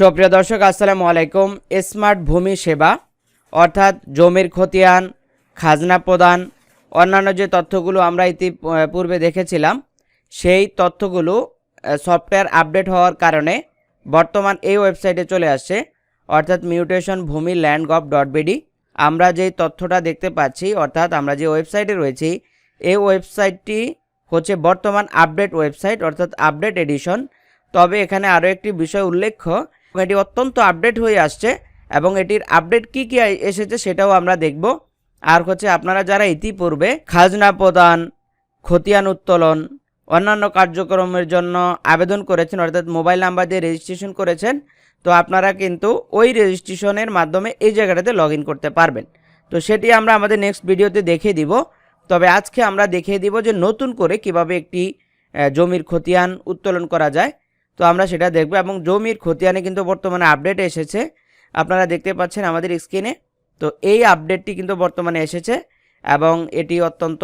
সুপ্রিয় দর্শক, আসসালামু আলাইকুম। স্মার্ট ভূমি সেবা, অর্থাৎ জমির খতিয়ান, খাজনা প্রদান, অন্যান্য যে তথ্যগুলো আমরা ইতিপূর্বে দেখেছিলাম, সেই তথ্যগুলো সফটওয়্যার আপডেট হওয়ার কারণে বর্তমান এই ওয়েবসাইটে চলে আসছে, অর্থাৎ মিউটেশন ভূমি ল্যান্ড গভ ডট বিডি আমরা যেই তথ্যটা দেখতে পাচ্ছি, অর্থাৎ আমরা যে ওয়েবসাইটে রয়েছি, এই ওয়েবসাইটটি হচ্ছে বর্তমান আপডেট ওয়েবসাইট, অর্থাৎ আপডেট এডিশন। তবে এখানে আরও একটি বিষয় উল্লেখ্য এটি অত্যন্ত আপডেট হয়ে আসছে এবং এটির আপডেট কি কি এসেছে সেটাও আমরা দেখব। আর হচ্ছে আপনারা যারা ইতিপূর্বে খাজনা প্রদান, খতিয়ান উত্তোলন, অন্যান্য কার্যক্রমের জন্য আবেদন করেছেন, অর্থাৎ মোবাইল নাম্বার দিয়ে রেজিস্ট্রেশন করেছেন, তো আপনারা কিন্তু ওই রেজিস্ট্রেশনের মাধ্যমে এই জায়গাটাতে লগ করতে পারবেন। তো সেটি আমরা আমাদের নেক্সট ভিডিওতে দেখিয়ে দিব। তবে আজকে আমরা দেখিয়ে দিব যে নতুন করে কীভাবে একটি জমির খতিয়ান উত্তোলন করা যায়। তো আমরা সেটা দেখব এবং জমির খতিয়ানে কিন্তু বর্তমানে আপডেট এসেছে। আপনারা দেখতে পাচ্ছেন আমাদের স্ক্রিনে তো এই আপডেটটি কিন্তু বর্তমানে এসেছে এবং এটি অত্যন্ত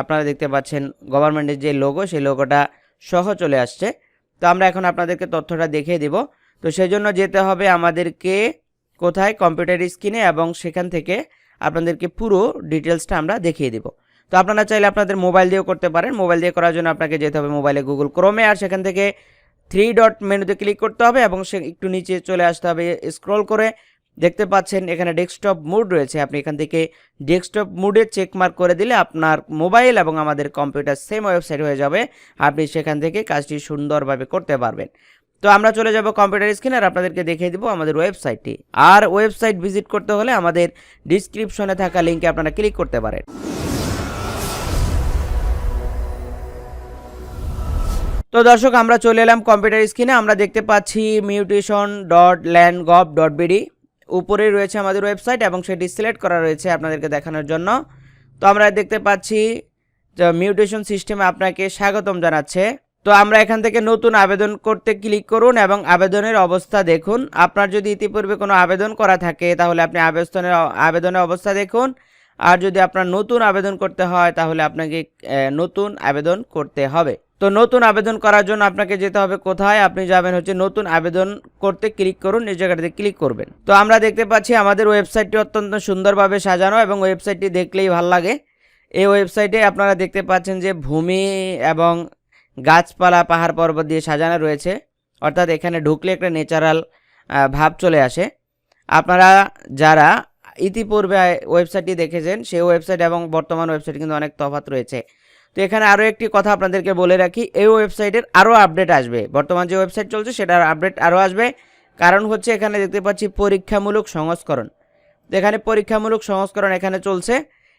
আপনারা দেখতে পাচ্ছেন গভর্নমেন্টের যে লোগো সেই লোগোটা সহ চলে আসছে। তো আমরা এখন আপনাদেরকে তথ্যটা দেখিয়ে দিব। তো সেই জন্য যেতে হবে আমাদেরকে কোথায়? কম্পিউটার স্ক্রিনে এবং সেখান থেকে আপনাদেরকে পুরো ডিটেলসটা আমরা দেখিয়ে দিব। তো আপনারা চাইলে আপনাদের মোবাইল দিয়েও করতে পারেন। মোবাইল দিয়ে করার জন্য আপনাকে যেতে হবে মোবাইলে গুগল ক্রোমে আর সেখান থেকে থ্রি ডট মেনুতে ক্লিক করতে হবে এবং সে একটু নিচে চলে আসতে হবে স্ক্রল করে। দেখতে পাচ্ছেন এখানে ডেস্কটপ মুড রয়েছে। আপনি এখান থেকে ডেস্কটপ মুডে চেক মার্ক করে দিলে আপনার মোবাইল এবং আমাদের কম্পিউটার সেম ওয়েবসাইট হয়ে যাবে। আপনি সেখান থেকে কাজটি সুন্দরভাবে করতে পারবেন। তো আমরা চলে যাব কম্পিউটার স্ক্রিন আর আপনাদেরকে দেখিয়ে দিব আমাদের ওয়েবসাইটটি আর ওয়েবসাইট ভিজিট করতে হলে আমাদের ডিসক্রিপশনে থাকা লিঙ্কে আপনারা ক্লিক করতে পারেন। তো দর্শক, আমরা চলে এলাম কম্পিউটার স্ক্রিনে আমরা দেখতে পাচ্ছি mutation dot land gov dot BD উপরে রয়েছে আমাদের ওয়েবসাইট এবং সেটি সিলেক্ট করা রয়েছে আপনাদেরকে দেখানোর জন্য। তো আমরা দেখতে পাচ্ছি মিউটেশন সিস্টেমে আপনাকে স্বাগতম জানাচ্ছে। তো আমরা এখান থেকে নতুন আবেদন করতে ক্লিক করুন এবং আবেদনের অবস্থা দেখুন। আপনার যদি ইতিপূর্বে কোনো আবেদন করা থাকে, তাহলে আপনি আবেদনের আবেদনের অবস্থা দেখুন। আর যদি আপনার নতুন আবেদন করতে হয়, তাহলে আপনাকে নতুন আবেদন করতে হবে। তো নতুন আবেদন করার জন্য আপনাকে যেতে হবে কোথায়? আপনি যাবেন হচ্ছে নতুন আবেদন করতে ক্লিক করুন এই জায়গাটাতে ক্লিক করবেন। তো আমরা দেখতে পাচ্ছি আমাদের ওয়েবসাইটটি অত্যন্ত সুন্দরভাবে সাজানো এবং ওয়েবসাইটটি দেখলেই ভালো লাগে। এই ওয়েবসাইটে আপনারা দেখতে পাচ্ছেন যে ভূমি এবং গাছপালা, পাহাড় পর্বত দিয়ে সাজানো রয়েছে। অর্থাৎ এখানে ঢুকলে একটা ন্যাচারাল ভাব চলে আসে। আপনারা যারা ইতিপূর্বে ওয়েবসাইটটি দেখেছেন, সেই ওয়েবসাইট এবং বর্তমান ওয়েবসাইট কিন্তু অনেক তফাৎ রয়েছে। তো এখানে আরও একটি কথা আপনাদেরকে বলে রাখি, এই ওয়েবসাইটের আরও আপডেট আসবে। বর্তমান যে ওয়েবসাইট চলছে, সেটার আপডেট আরও আসবে। কারণ হচ্ছে এখানে দেখতে পাচ্ছি পরীক্ষামূলক সংস্করণ। তো এখানে পরীক্ষামূলক সংস্করণ এখানে চলছে।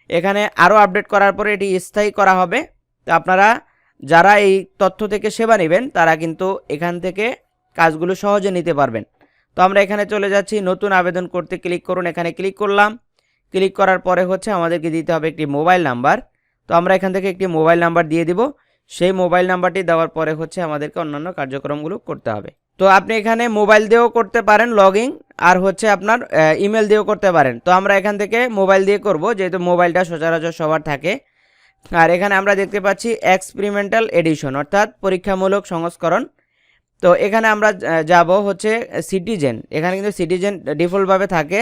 এখানে আরও আপডেট করার পরে এটি স্থায়ী করা হবে। তো আপনারা যারা এই তথ্য থেকে সেবা নেবেন, তারা কিন্তু এখান থেকে কাজগুলো সহজে নিতে পারবেন। তো আমরা এখানে চলে যাচ্ছি। নতুন আবেদন করতে ক্লিক করুন। এখানে ক্লিক করলাম। ক্লিক করার পরে হচ্ছে আমাদেরকে দিতে হবে একটি মোবাইল নাম্বার। তো আমরা এখান থেকে একটি মোবাইল নাম্বার দিয়ে দিব। সেই মোবাইল নাম্বারটি দেওয়ার পরে হচ্ছে আমাদেরকে অন্যান্য কার্যক্রমগুলো করতে হবে। তো আপনি এখানে মোবাইল দিয়েও করতে পারেন লগ আর হচ্ছে আপনার ইমেল দিয়েও করতে পারেন। তো আমরা এখান থেকে মোবাইল দিয়ে করব, যেহেতু মোবাইলটা সচরাচর সবার থাকে। আর এখানে আমরা দেখতে পাচ্ছি এক্সপেরিমেন্টাল এডিশন অর্থাৎ পরীক্ষামূলক সংস্করণ। তো এখানে আমরা যাব হচ্ছে সিটিজেন এখানে কিন্তু সিটিজেন ডিফল্টভাবে থাকে।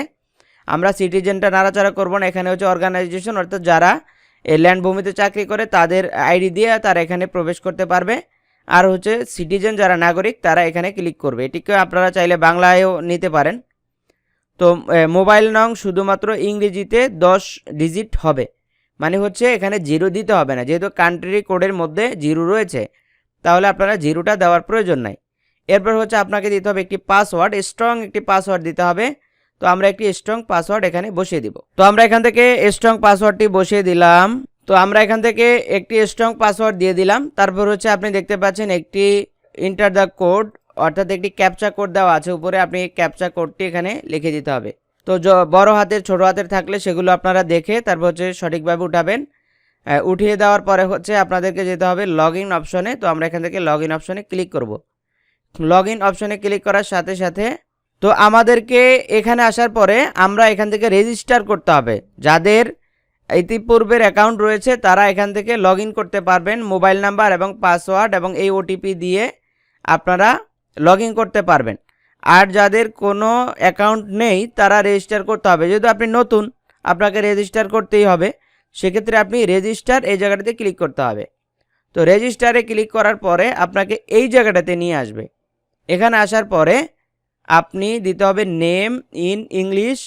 আমরা সিটিজেনটা নাড়াচাড়া করব না। এখানে হচ্ছে অর্গানাইজেশন অর্থাৎ যারা ল্যান্ড ভূমিতে চাকরি করে, তাদের আইডি দিয়ে তারা এখানে প্রবেশ করতে পারবে। আর হচ্ছে সিটিজেন যারা নাগরিক, তারা এখানে ক্লিক করবে। এটিকে আপনারা চাইলে বাংলায়ও নিতে পারেন। তো মোবাইল নং শুধুমাত্র ইংরেজিতে দশ ডিজিট হবে। মানে হচ্ছে এখানে জিরো দিতে হবে না। যেহেতু কান্ট্রি কোডের মধ্যে জিরো রয়েছে, তাহলে আপনারা জিরোটা দেওয়ার প্রয়োজন নাই। এরপর হচ্ছে আপনাকে দিতে হবে একটি পাসওয়ার্ড স্ট্রং একটি পাসওয়ার্ড দিতে হবে। তো আমরা একটি স্ট্রং পাসওয়ার্ড এখানে বসিয়ে দিব। তো আমরা এখান থেকে স্ট্রং পাসওয়ার্ডটি বসিয়ে দিলাম। তো আমরা এখান থেকে একটি স্ট্রং পাসওয়ার্ড দিয়ে দিলাম। তারপর হচ্ছে আপনি দেখতে পাচ্ছেন একটি ইন্টার দ্য কোড অর্থাৎ একটি ক্যাপচা কোড দেওয়া আছে। উপরে আপনি ক্যাপচা কোডটি এখানে লিখে দিতে হবে। তো বড় হাতের, ছোট হাতের থাকলে সেগুলো আপনারা দেখে তারপর হচ্ছে সঠিকভাবে উঠাবেন। উঠিয়ে দেওয়ার পরে হচ্ছে আপনাদেরকে যেতে হবে লগ ইন অপশনে তো আমরা এখান থেকে লগ ইন অপশনে ক্লিক করব। লগ ইন অপশনে ক্লিক করার সাথে সাথে, তো আমাদেরকে এখানে আসার পরে আমরা এখান থেকে রেজিস্টার করতে হবে। যাদের ইতিপূর্বের অ্যাকাউন্ট রয়েছে, তারা এখান থেকে লগ করতে পারবেন মোবাইল নাম্বার এবং পাসওয়ার্ড এবং এই ওটিপি দিয়ে আপনারা লগ করতে পারবেন। আর যাদের কোনো অ্যাকাউন্ট নেই, তারা রেজিস্টার করতে হবে। যেহেতু আপনি নতুন, আপনাকে রেজিস্টার করতেই হবে। সেক্ষেত্রে আপনি রেজিস্টার এই জায়গাটাতে ক্লিক করতে হবে। তো রেজিস্টারে ক্লিক করার পরে আপনাকে এই জায়গাটাতে নিয়ে আসবে। এখানে আসার পরে আপনি দিতে হবে নেম ইন ইংলিশ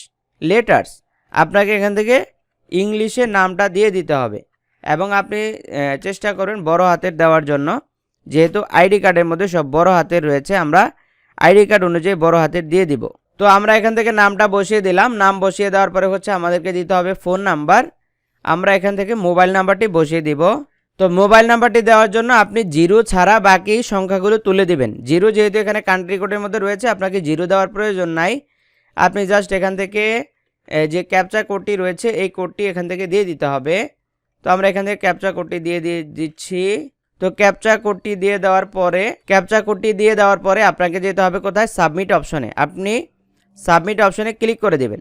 লেটার্স। আপনাকে এখান থেকে ইংলিশে নামটা দিয়ে দিতে হবে। এবং আপনি চেষ্টা করুন বড় হাতের দেওয়ার জন্য। যেহেতু আইডি কার্ডের মধ্যে সব বড় হাতের রয়েছে, আমরা আইডি কার্ড অনুযায়ী বড় হাতের দিয়ে দিব। তো আমরা এখান থেকে নামটা বসিয়ে দিলাম। নাম বসিয়ে দেওয়ার পরে হচ্ছে আমাদেরকে দিতে হবে ফোন নাম্বার। আমরা এখান থেকে মোবাইল নাম্বারটি বসিয়ে দিব। তো মোবাইল নাম্বারটি দেওয়ার জন্য আপনি জিরো ছাড়া বাকি সংখ্যাগুলো তুলে দিবেন। জিরো যেহেতু এখানে কান্ট্রি কোডের মধ্যে রয়েছে, আপনাকে জিরো দেওয়ার প্রয়োজন নাই। আপনি জাস্ট এখান থেকে যে ক্যাপচা কোডটি রয়েছে, এই কোডটি এখান থেকে দিয়ে দিতে হবে। তো আমরা এখান থেকে ক্যাপচা কোডটি দিয়ে দিয়ে দিচ্ছি। তো ক্যাপচা কোডটি দিয়ে দেওয়ার পরে ক্যাপচা কোডটি দিয়ে দেওয়ার পরে আপনাকে যেতে হবে কোথায়? সাবমিট অপশনে আপনি সাবমিট অপশনে ক্লিক করে দেবেন।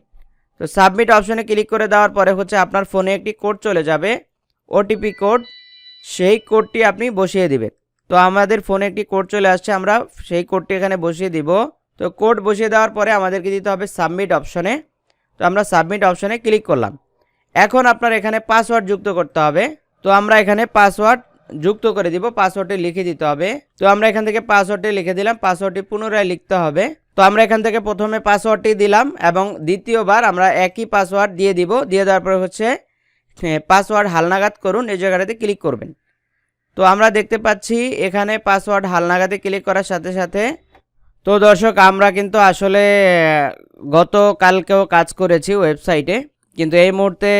তো সাবমিট অপশনে ক্লিক করে দেওয়ার পরে হচ্ছে আপনার ফোনে একটি কোড চলে যাবে। ওটিপি কোড সেই কোডটি আপনি বসিয়ে দিবেন। তো আমাদের ফোনে একটি কোড চলে আসছে, আমরা সেই কোডটি এখানে বসিয়ে দিব। তো কোড বসিয়ে দেওয়ার পরে আমাদেরকে দিতে হবে সাবমিট অপশনে। তো আমরা সাবমিট অপশনে ক্লিক করলাম। এখন আপনার এখানে পাসওয়ার্ড যুক্ত করতে হবে। তো আমরা এখানে পাসওয়ার্ড যুক্ত করে দিব, পাসওয়ার্ডটি লিখে দিতে হবে। তো আমরা এখান থেকে পাসওয়ার্ডটি লিখে দিলাম, পাসওয়ার্ডটি পুনরায় লিখতে হবে। তো আমরা এখান থেকে প্রথমে পাসওয়ার্ডটি দিলাম এবং দ্বিতীয়বার আমরা একই পাসওয়ার্ড দিয়ে দিব। দিয়ে দেওয়ার পরে হচ্ছে পাসওয়ার্ড হালনাগাদ করুন, এই জায়গাটাতে ক্লিক করবেন। তো আমরা দেখতে পাচ্ছি, এখানে পাসওয়ার্ড হালনাগাদে ক্লিক করার সাথে সাথে, তো দর্শক, আমরা কিন্তু আসলে গতকালকেও কাজ করেছি ওয়েবসাইটে কিন্তু এই মুহূর্তে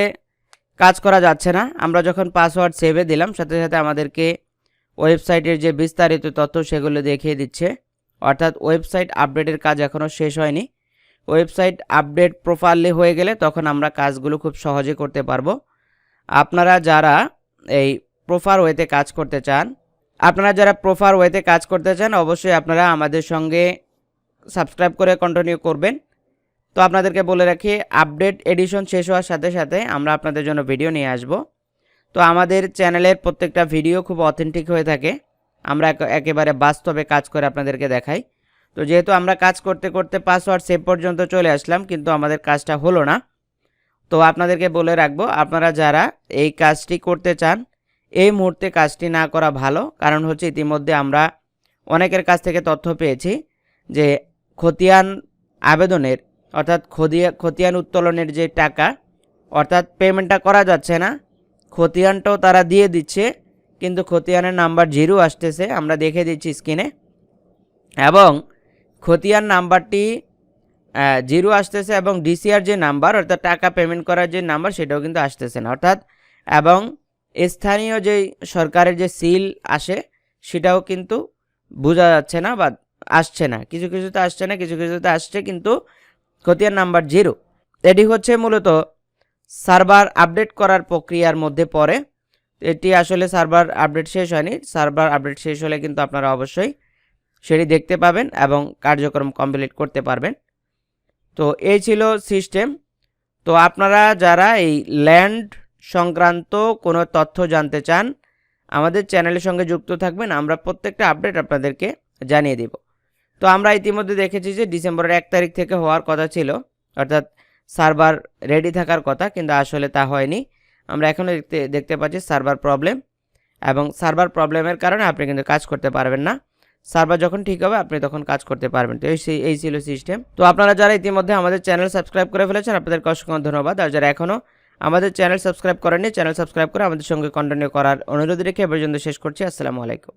কাজ করা যাচ্ছে না। আমরা যখন পাসওয়ার্ড সেভে দিলাম, সাথে সাথে আমাদেরকে ওয়েবসাইটের যে বিস্তারিত তথ্য সেগুলো দেখিয়ে দিচ্ছে। অর্থাৎ ওয়েবসাইট আপডেটের কাজ এখনও শেষ হয়নি। ওয়েবসাইট আপডেট প্রপারলি হয়ে গেলে তখন আমরা কাজগুলো খুব সহজে করতে পারব। আপনারা যারা এই প্রপার ওয়েতে কাজ করতে চান, আপনারা যারা প্রপার ওয়েতে কাজ করতে চান, অবশ্যই আপনারা আমাদের সঙ্গে সাবস্ক্রাইব করে কন্টিনিউ করবেন। তো আপনাদেরকে বলে রাখি আপডেট এডিশন শেষ হওয়ার সাথে সাথে আমরা আপনাদের জন্য ভিডিও নিয়ে আসব। তো আমাদের চ্যানেলের প্রত্যেকটা ভিডিও খুব অথেন্টিক হয়ে থাকে। আমরা একেবারে বাস্তবে কাজ করে আপনাদেরকে দেখাই। তো যেহেতু আমরা কাজ করতে করতে পাসওয়ার্ড সেভ পর্যন্ত চলে আসলাম, কিন্তু আমাদের কাজটা হলো না। তো আপনাদেরকে বলে রাখব, আপনারা যারা এই কাজটি করতে চান, এই মুহূর্তে কাজটি না করা ভালো, কারণ হচ্ছে ইতিমধ্যে আমরা অনেকের কাছ থেকে তথ্য পেয়েছি যে খতিয়ান আবেদনের, অর্থাৎ খতিয়া খতিয়ান উত্তোলনের যে টাকা, অর্থাৎ পেমেন্টটা করা যাচ্ছে না, খতিয়ানটাও তারা দিয়ে দিচ্ছে, কিন্তু খতিয়ানের নাম্বার জিরো আসতেছে, আমরা দেখে দিচ্ছি স্ক্রিনে এবং খতিয়ান নাম্বারটি জিরো আসতেছে এবং ডিসিআর যে নাম্বার, অর্থাৎ টাকা পেমেন্ট করার যে নাম্বার, সেটাও কিন্তু আসতেছে না। অর্থাৎ, এবং স্থানীয় যে সরকারের যে সিল আসে, সেটাও কিন্তু বোঝা যাচ্ছে না বা আসছে না। কিছু কিছুতে আসছে না, কিছু কিছুতে আসছে, কিন্তু খতিয়ান নাম্বার জিরো। এটি হচ্ছে মূলত সার্ভার আপডেট করার প্রক্রিয়ার মধ্যে পড়ে। এটি আসলে সার্ভার আপডেট শেষ হয়নি। সার্ভার আপডেট শেষ হলে কিন্তু আপনারা অবশ্যই সেটি দেখতে পাবেন এবং কার্যক্রম কমপ্লিট করতে পারবেন। তো এই ছিল সিস্টেম। তো আপনারা যারা এই ল্যান্ড সংক্রান্ত কোনো তথ্য জানতে চান, আমাদের চ্যানেলের সঙ্গে যুক্ত থাকবেন, আমরা প্রত্যেকটা আপডেট আপনাদেরকে জানিয়ে দিব। তো আমরা ইতিমধ্যে দেখেছি যে ডিসেম্বরের এক তারিখ থেকে হওয়ার কথা ছিল, অর্থাৎ সার্ভার রেডি থাকার কথা, কিন্তু আসলে তা হয়নি। আমরা এখনও দেখতে দেখতে পাচ্ছি সার্ভার প্রবলেম, এবং সার্ভার প্রবলেমের কারণে আপনি কিন্তু কাজ করতে পারবেন না। সার্ভার যখন ঠিক হবে, আপনি তখন কাজ করতে পারবেন। তো এই এই ছিল সিস্টেম। তো আপনারা যারা ইতিমধ্যে আমাদের চ্যানেল সাবস্ক্রাইব করে ফেলেছেন, আপনাদেরকে অসংখ্য ধন্যবাদ। আর যারা এখনও আমাদের চ্যানেল সাবস্ক্রাইব করেননি, চ্যানেল সাবস্ক্রাইব করে আমাদের সঙ্গে কন্টিনিউ করার অনুরোধ রেখে এ পর্যন্ত শেষ করছি। আসসালামু আলাইকুম।